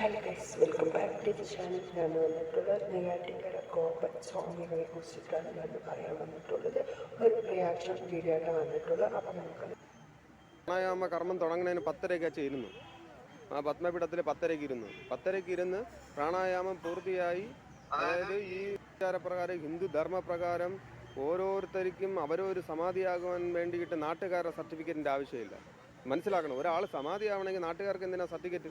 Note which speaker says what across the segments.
Speaker 1: Hello guys welcome back to the channel ഞാൻ വന്നിട്ടുള്ളത് നെഗാറ്റിക്കര കോപ്പൻ സ്വാമികളെ കുറിച്ചിട്ടാണ് ഞാൻ പറയാൻ വന്നിട്ടുള്ളത്. ഒരു റിയാക്ഷൻ വീഡിയോ വന്നിട്ടുള്ളത്. അപ്പം നമുക്ക്
Speaker 2: പ്രാണായാമ കർമ്മം തുടങ്ങുന്നതിന് പത്തരയ്ക്ക് ചേരുന്നു. ആ പത്മപീഠത്തിൽ പത്തരയ്ക്ക് ഇരുന്നു. പത്തരയ്ക്ക് ഇരുന്ന് പ്രാണായാമം പൂർത്തിയായി. അതായത് ഈ വിചാരപ്രകാരം ഹിന്ദു ധർമ്മപ്രകാരം ഓരോരുത്തർക്കും ഒരു സമാധിയാകുവാൻ വേണ്ടിയിട്ട് നാട്ടുകാരുടെ സർട്ടിഫിക്കറ്റിന്റെ ആവശ്യമില്ല. മനസ്സിലാക്കണം. ഒരാൾ സമാധി ആവണമെങ്കിൽ നാട്ടുകാർക്ക് എന്തിനാ സർട്ടിഫിക്കറ്റ്?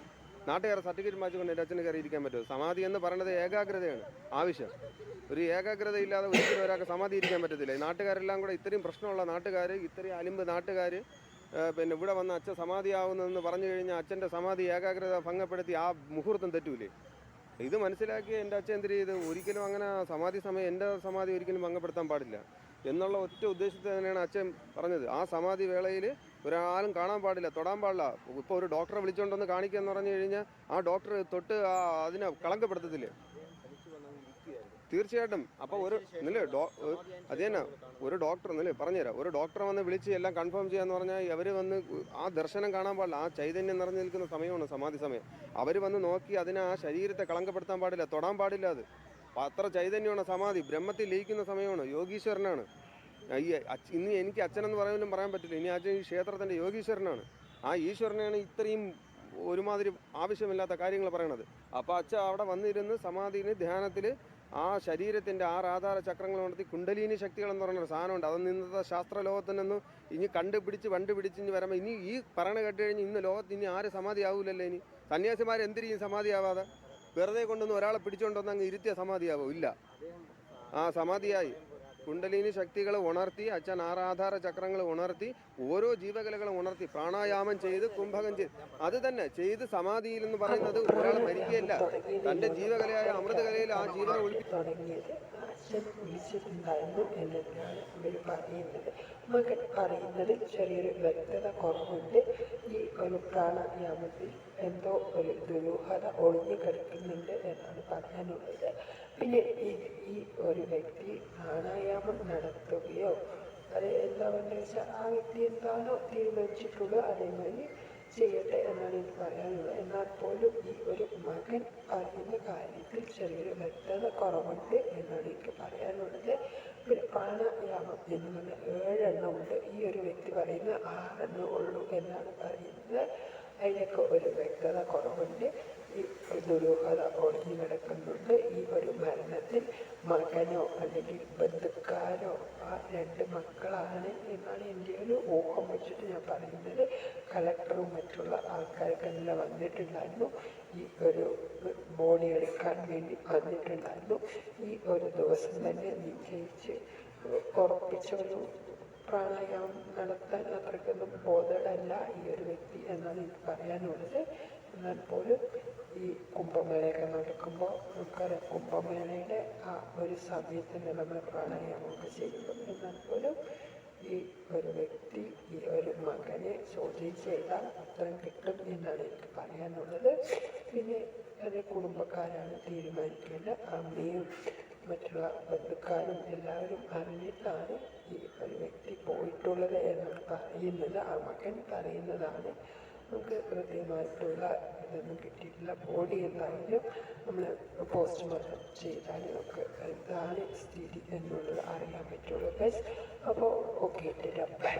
Speaker 2: നാട്ടുകാരെ സർട്ടിഫിക്കറ്റ് മാറ്റിക്കൊണ്ട് എന്റെ അച്ഛന് കയറി ഇരിക്കാൻ പറ്റുമോ? സമാധി എന്ന് പറയുന്നത് ഏകാഗ്രതയാണ് ആവശ്യം. ഒരു ഏകാഗ്രത ഇല്ലാതെ ഒരിക്കലും ഒരാൾക്ക് സമാധി ഇരിക്കാൻ പറ്റത്തില്ല. ഈ നാട്ടുകാരെല്ലാം കൂടെ ഇത്രയും പ്രശ്നമുള്ള നാട്ടുകാർ ഇത്രയും അലിമ്പ് നാട്ടുകാർ പിന്നെ ഇവിടെ വന്ന അച്ഛൻ സമാധി സമാധിയാവുന്നതെന്ന് പറഞ്ഞു കഴിഞ്ഞാൽ അച്ഛന്റെ സമാധി ഏകാഗ്രത ഭംഗപ്പെടുത്തി ആ മുഹൂർത്തം തെറ്റൂലേ? ഇത് മനസ്സിലാക്കി എന്റെ അച്ഛൻ എന്തിരി ചെയ്ത്? ഒരിക്കലും അങ്ങനെ സമാധി സമയം എന്റെ സമാധി ഒരിക്കലും ഭംഗപ്പെടുത്താൻ പാടില്ല. എന്നുള്ള ഒറ്റ ഉദ്ദേശത്തിൽ തന്നെയാണ് അച്ഛൻ പറഞ്ഞത്. ആ സമാധി വേളയിൽ ഒരാളും കാണാൻ പാടില്ല തൊടാൻ പാടില്ല. ഇപ്പോൾ ഒരു ഡോക്ടറെ വിളിച്ചുകൊണ്ടൊന്ന് കാണിക്കുക എന്ന് പറഞ്ഞു കഴിഞ്ഞാൽ ആ ഡോക്ടർ തൊട്ട് അതിനെ കളങ്കപ്പെടുത്തത്തില്ലേ? തീർച്ചയായിട്ടും. അപ്പോൾ ഒരു നില ഡോ അത് തന്നെ. ഒരു ഡോക്ടർ ഇന്നലെ പറഞ്ഞുതരാം. ഒരു ഡോക്ടറെ വന്ന് വിളിച്ച് എല്ലാം കൺഫേം ചെയ്യാന്ന് പറഞ്ഞാൽ അവർ വന്ന് ആ ദർശനം കാണാൻ പാടില്ല. ആ ചൈതന്യം നിറഞ്ഞു നിൽക്കുന്ന സമയമാണ് സമാധി സമയം. അവർ വന്ന് നോക്കി അതിനെ ആ ശരീരത്തെ കളങ്കപ്പെടുത്താൻ പാടില്ല തൊടാൻ പാടില്ല അത്. അത്ര ചൈതന്യമാണ് സമാധി. ബ്രഹ്മത്തിൽ ലയിക്കുന്ന സമയമാണ്. യോഗീശ്വരനാണ്. ഈ ഇന്ന് എനിക്ക് അച്ഛനെന്ന് പറയാനും പറയാൻ പറ്റില്ല. ഇനി അച്ഛൻ ഈ ക്ഷേത്രത്തിന്റെ യോഗീശ്വരനാണ്. ആ ഈശ്വരനെയാണ് ഇത്രയും ഒരുമാതിരി ആവശ്യമില്ലാത്ത കാര്യങ്ങൾ പറയണത്. അപ്പോൾ അച്ഛൻ അവിടെ വന്നിരുന്ന് സമാധിയിൽ ധ്യാനത്തിൽ ആ ശരീരത്തിന്റെ ആറ് ആധാര ചക്രങ്ങൾ നടത്തി കുണ്ടലിനി ശക്തികൾ എന്ന് പറയുന്ന ഒരു സാധനമുണ്ട്. അതൊന്നും ഇന്നത്തെ ശാസ്ത്ര ലോകത്തിനൊന്നും ഇനി കണ്ടുപിടിച്ച് കണ്ടുപിടിച്ച് ഇനി വരുമ്പോൾ ഇനി ഈ പറയണ കേട്ട് കഴിഞ്ഞ് ഇന്ന് ലോകത്ത് ഇനി ആര് സമാധി ആവൂലല്ലോ ഇനി? സന്യാസിമാർ എന്തിരിക്കും സമാധിയാവാതെ? വെറുതെ കൊണ്ടുവന്ന് ഒരാളെ പിടിച്ചുകൊണ്ടുവന്ന് അങ്ങ് ഇരുത്തിയ സമാധിയാവോ? ഇല്ല. ആ സമാധിയായി. കുണ്ടലിനി ശക്തികൾ ഉണർത്തി അച്ഛൻ ആറാധാര ചക്രങ്ങൾ ഉണർത്തി ഓരോ ജീവകലകളും ഉണർത്തി പ്രാണായാമം ചെയ്ത് കുംഭകം ചെയ്ത്. അത് തന്നെ ചെയ്ത് സമാധിയിൽ എന്ന് പറയുന്നത് ഒരാൾ മരിക്കുകയല്ല. തന്റെ ജീവകലയായ അമൃതകലയിൽ ആ ജീവനെ
Speaker 1: ഇവർ പറയുന്നത്. ചെറിയൊരു വ്യക്തത കുറവുണ്ട്. ഈ പ്രാണായാമത്തിൽ എന്തോ ഒരു ദുരൂഹത ഒളിഞ്ഞു കിടക്കുന്നുണ്ട് എന്നാണ് പറയാനുള്ളത്. പിന്നെ ഈ ഒരു വ്യക്തി പ്രാണായാമം നടത്തുകയോ അത് എന്താ വെച്ചാൽ ആ വ്യക്തി എന്താണോ തീരുമാനിച്ചിട്ടുള്ളത് അതേമാതിരി ചെയ്യട്ടെ എന്നാണ് എനിക്ക് പറയാനുള്ളത് എന്നാൽ പോലും ഈ ഒരു മകൻ പറയുന്ന കാര്യത്തിൽ ചെറിയൊരു വ്യക്തത കുറവുണ്ട് എന്നാണ് എനിക്ക് പറയാനുള്ളത്. പിന്നെ പ്രാണായാമം എന്ന് പറഞ്ഞാൽ ഏഴെണ്ണം ഉണ്ട്. ഈ ഒരു വ്യക്തി പറയുന്ന ആറെണ്ണം ഉള്ളൂ എന്നാണ് പറയുന്നത്. അതിനൊക്കെ ഒരു വ്യക്തത കുറവുണ്ട്. ദുരൂഹത ഒളിഞ്ഞു കിടക്കുന്നുണ്ട്. ഈ ഒരു മരണത്തിൽ മകനോ അല്ലെങ്കിൽ ബന്ധുക്കാരോ ആ രണ്ട് മക്കളാണ് എന്നാണ് എന്റെ ഒരു ഊഹം വെച്ചിട്ട് ഞാൻ പറയുന്നത്. കളക്ടറും മറ്റുള്ള ആൾക്കാർക്കെല്ലാം വന്നിട്ടുണ്ടായിരുന്നു. ഈ ഒരു ബോഡി എടുക്കാൻ വേണ്ടി വന്നിട്ടുണ്ടായിരുന്നു. ഈ ഒരു ദിവസം തന്നെ നിശ്ചയിച്ച് ഉറപ്പിച്ച ഒരു പ്രാണായാമം നടത്താൻ അത്രയ്ക്കൊന്നും ബോധമല്ല ഈ ഒരു വ്യക്തി എന്നാണ് എനിക്ക് പറയാനുള്ളത്. എന്നാൽ പോലും ഈ കുംഭമേളയൊക്കെ നടക്കുമ്പോൾ നമുക്കറിയാം കുംഭമേളയുടെ ആ ഒരു സമയത്തിന് നമ്മൾ പ്രാണായാമമൊക്കെ ചെയ്യുന്നു എന്നാൽ പോലും ഈ ഒരു വ്യക്തി ഈ ഒരു മകനെ ചോദ്യം ചെയ്താൽ ഉത്തരം കിട്ടും എന്നാണ് എനിക്ക് പറയാനുള്ളത്. പിന്നെ അത് കുടുംബക്കാരാണ് തീരുമാനിക്കേണ്ടത്. അമ്മയും മറ്റുള്ള ബന്ധുക്കാരും എല്ലാവരും അറിഞ്ഞിട്ടാണ് ഈ ഒരു വ്യക്തി പോയിട്ടുള്ളത് എന്ന് പറയുന്നത്. ആ മകൻ പറയുന്നതാണ് നമുക്ക് കൃത്യമായിട്ടുള്ള ഇതൊന്നും കിട്ടിയിട്ടില്ല ബോഡി എന്തായാലും നമ്മൾ പോസ്റ്റ്മോർട്ടം ചെയ്താൽ നമുക്ക് എന്താണ് സ്ഥിതി എന്നുള്ളത് അറിയാൻ പറ്റുള്ളൂ ബസ് അപ്പോൾ ഓക്കെ ബൈ ബൈ